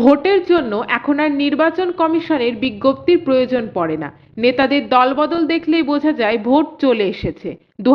ভোটের জন্য এখন আর নির্বাচন কমিশনের বিজ্ঞপ্তির প্রয়োজন পড়ে না। নেতাদের দলবদল দেখলেই বোঝা যায় ভোট চলে এসেছে। দু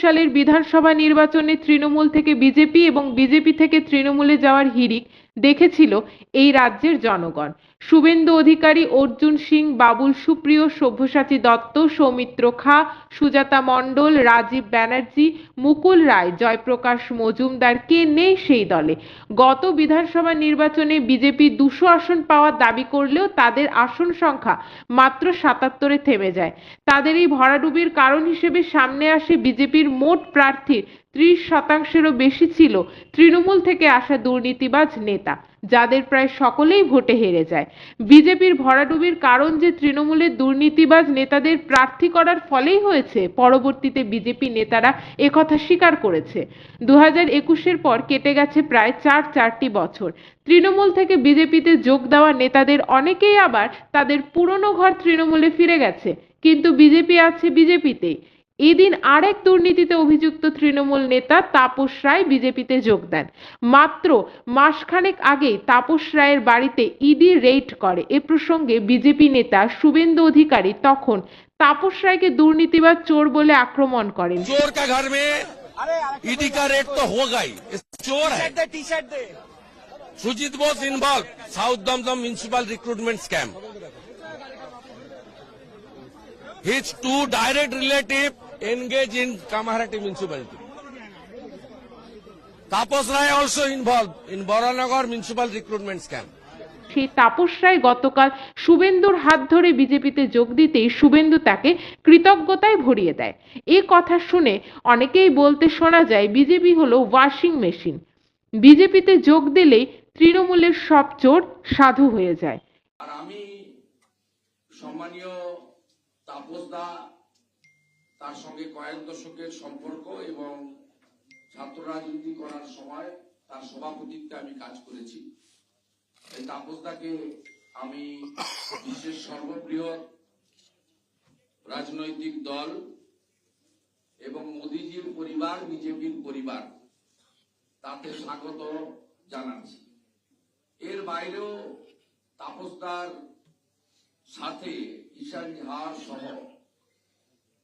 সালের বিধানসভা নির্বাচনে তৃণমূল থেকে বিজেপি এবং বিজেপি থেকে তৃণমূলে যাওয়ার হিড়িক দেখেছিল এই রাজ্যের জনগণ। শুভেন্দু অধিকারী, অর্জুন সিং, বাবুল সুপ্রিয়, সব্যসাচী দত্ত, সৌমিত্র খা, সুজাতা মণ্ডল, রাজীব ব্যানার্জি, মুকুল রায়, জয়প্রকাশ মজুমদার, কে নেই সেই দলে। গত বিধানসভা নির্বাচনে বিজেপি দুশো আসন পাওয়ার দাবি করলেও তাদের আসন সংখ্যা মাত্র সাতাত্তরে থেমে যায়। তাদের এই ভরাডুবির কারণ হিসেবে সামনে আসে বিজেপির মোট প্রার্থীর, ত্রিশ শতাংশেরও বেশি ছিল তৃণমূল থেকে আসা দুর্নীতিবাজ নেতা। যাদের প্রায় সকলেই ভোটে হেরে যায়। বিজেপির ভরাডুবির কারণ যে তৃণমূলের দুর্নীতিবাজ নেতাদের প্রার্থী করার ফলেই হয়েছে, পরবর্তীতে বিজেপি নেতারা একথা স্বীকার করেছে। দু হাজার একুশের পর কেটে গেছে প্রায় চার চারটি বছর। তৃণমূল থেকে বিজেপিতে যোগ দেওয়া নেতাদের অনেকেই আবার তাদের পুরনো ঘর তৃণমূলে ফিরে গেছে, কিন্তু বিজেপি আছে বিজেপিতেই। এদিন আরেক দুর্নীতিতে অভিযুক্ত তৃণমূল নেতা তাপস রায় বিজেপিতে যোগ দেন। মাত্র মাসখানেক আগেই তাপস রায়ের বাড়িতে ইডি রেড করে। এ প্রসঙ্গে বিজেপি নেতা শুভেন্দু অধিকারী তখন তাপস রায়কে দুর্নীতিবাদ চোর বলে আক্রমণ করেন। চোর কা ঘর মে ইডি কা রেড তো চোর হ্যায়। T shirt they. Sujit Bose involve south Dumdum municipal recruitment scam His two direct relative engaged in Kamaharati municipality. Tapos Rai also involved in Boranagar municipal recruitment scam. সেই তাপস রায় গতকাল শুভেন্দুর হাত ধরে বিজেপিতে যোগ দিতেই শুভেন্দু তাকে কৃতজ্ঞতায় ভরিয়ে দেয় এ কথা শুনে অনেকেই বলতে শোনা যায় বিজেপি হলো ওয়াশিং মেশিন বিজেপিতে যোগ দিলেই তৃণমূলের সব চোর সাধু হয়ে যায় আর আমি সম্মানীয় তাপস দা তার সঙ্গে কয়েক দশকের সম্পর্ক এবং ছাত্র রাজনীতি করার সময় তার সভাপতিত্বে আমি কাজ করেছি। এই তাপস দাকে আমি বিশ্বের সর্ববৃহৎ রাজনৈতিক দল এবং মোদিজির পরিবার, বিজেপির পরিবার তাতে স্বাগত জানাচ্ছি। এর বাইরেও তাপসদার সাথে ঈশান ঝা সহ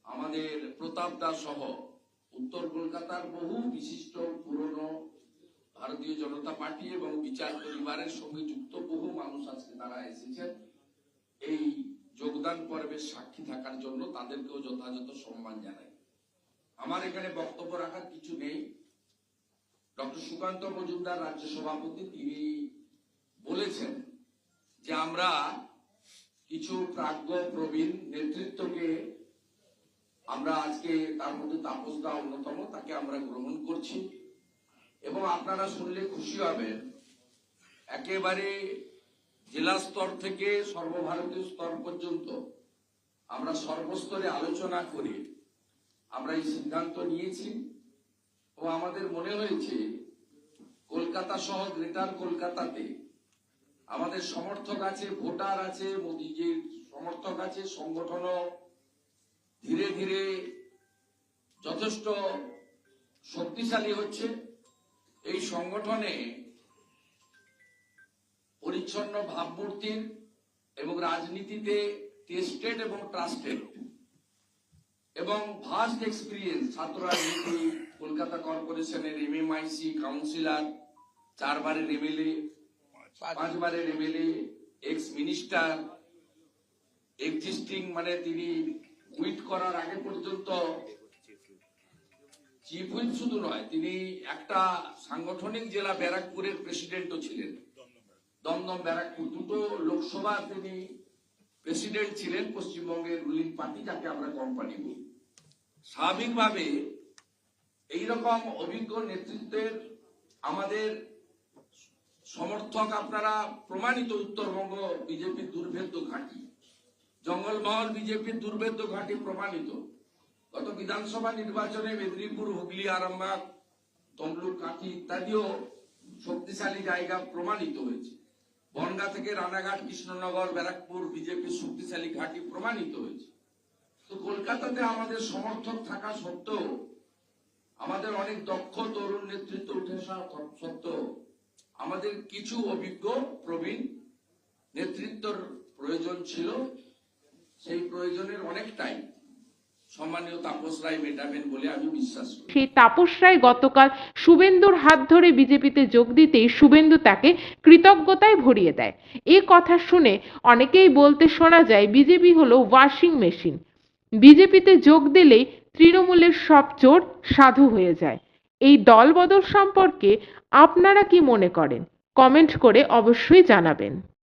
আমাদের প্রতাপ দাস সহ উত্তর কলকাতার বহু বিশিষ্ট পুরনো ভারতীয় জনতা পার্টি এবং বিচার পরিবারের সঙ্গে যুক্ত বহু মানুষ আজকে তারা এসেছেন। এই যোগদান পর্বের সাক্ষী থাকার জন্য তাদেরকেও যথাযথ সম্মান জানাই। আমার এখানে বক্তব্য রাখার কিছু নেই। ডক্টর সুকান্ত মজুমদার রাজ্য সভাপতি, তিনি বলেছেন যে আমরা কিছু প্রাজ্ঞ প্রবীণ নেতৃত্বকে আমরা আজকে তার মধ্যে তাপস দা অন্যতম, তাকে আমরা গ্রহণ করছি। এবং আপনারা শুনলে খুশি হবেন, একেবারে জেলা স্তর থেকে সর্বভারতীয় স্তর পর্যন্ত আমরা সর্বস্তরে আলোচনা করে আমরা এই সিদ্ধান্ত নিয়েছি। ও আমাদের মনে হয়েছে, কলকাতা সহ গ্রেটার কলকাতাতে আমাদের সমর্থক আছে, ভোটার আছে, মোদিজির সমর্থক আছে, সংগঠনও ধীরে ধীরে যথেষ্ট শক্তিশালী হচ্ছে। এই সংগঠনে পরিচ্ছন্ন ভাবমূর্তির এবং রাজনীতিতে টেস্টেড এবং ট্রাস্টেড এবং ভাস্ট এক্সপিরিয়েন্স ছাত্র রাজনীতি, কলকাতা কর্পোরেশনের এমএমআইসি কাউন্সিলর চারবারের এমএলএ পাঁচবারের এমএলএ এক্স মিনিস্টার এক্সিস্টিং মানে তিনি উইট করার আগে পর্যন্ত চিফ হুইপ শুধু নয়, তিনি একটা সাংগঠনিক জেলা ব্যারাকপুরের প্রেসিডেন্টও ছিলেন। দমদম ব্যারাকপুর দুটো লোকসভা তিনি প্রেসিডেন্ট ছিলেন, পশ্চিমবঙ্গের রুলিং পার্টি যাকে আমরা কোম্পানি বলি। স্বাভাবিকভাবে এইরকম অভিজ্ঞ নেতৃত্বের আমাদের সমর্থক আপনারা প্রমাণিত উত্তরবঙ্গ বিজেপির দুর্ভেদ্য ঘাঁটি। জঙ্গলমহল বিজেপির দুর্ভেদ্য ঘাঁটি প্রমাণিত। গত বিধানসভা নির্বাচনে মেদিনীপুর, হুগলি, আরামবাগ, তমলুক, কাঁথি ইত্যাদিও শক্তিশালী জায়গা প্রমাণিত হয়েছে। বনগা থেকে রানাঘাট, কৃষ্ণনগর, ব্যারাকপুর বিজেপির শক্তিশালী ঘাঁটি প্রমাণিত হয়েছে। তো কলকাতাতে আমাদের সমর্থক থাকা সত্ত্বেও, আমাদের অনেক দক্ষ তরুণ নেতৃত্ব উঠে আসা সত্ত্বেও, আমাদের কিছু অভিজ্ঞ প্রবীণ নেতৃত্বর প্রয়োজন ছিল। সেই প্রয়োজনের অনেকটাই তাপস রায় সেই তাপস রায় গতকাল শুভেন্দুর হাত ধরে বিজেপিতে যোগ দিতেই শুভেন্দু তাকে কৃতজ্ঞতায় ভরিয়ে দেয়। এ কথা শুনে অনেকেই বলতে শোনা যায়, বিজেপি হলো ওয়াশিং মেশিন বিজেপিতে যোগ দিলেই তৃণমূলের সব চোর সাধু হয়ে যায়। এই দলবদল সম্পর্কে আপনারা কি মনে করেন? কমেন্ট করে অবশ্যই জানাবেন।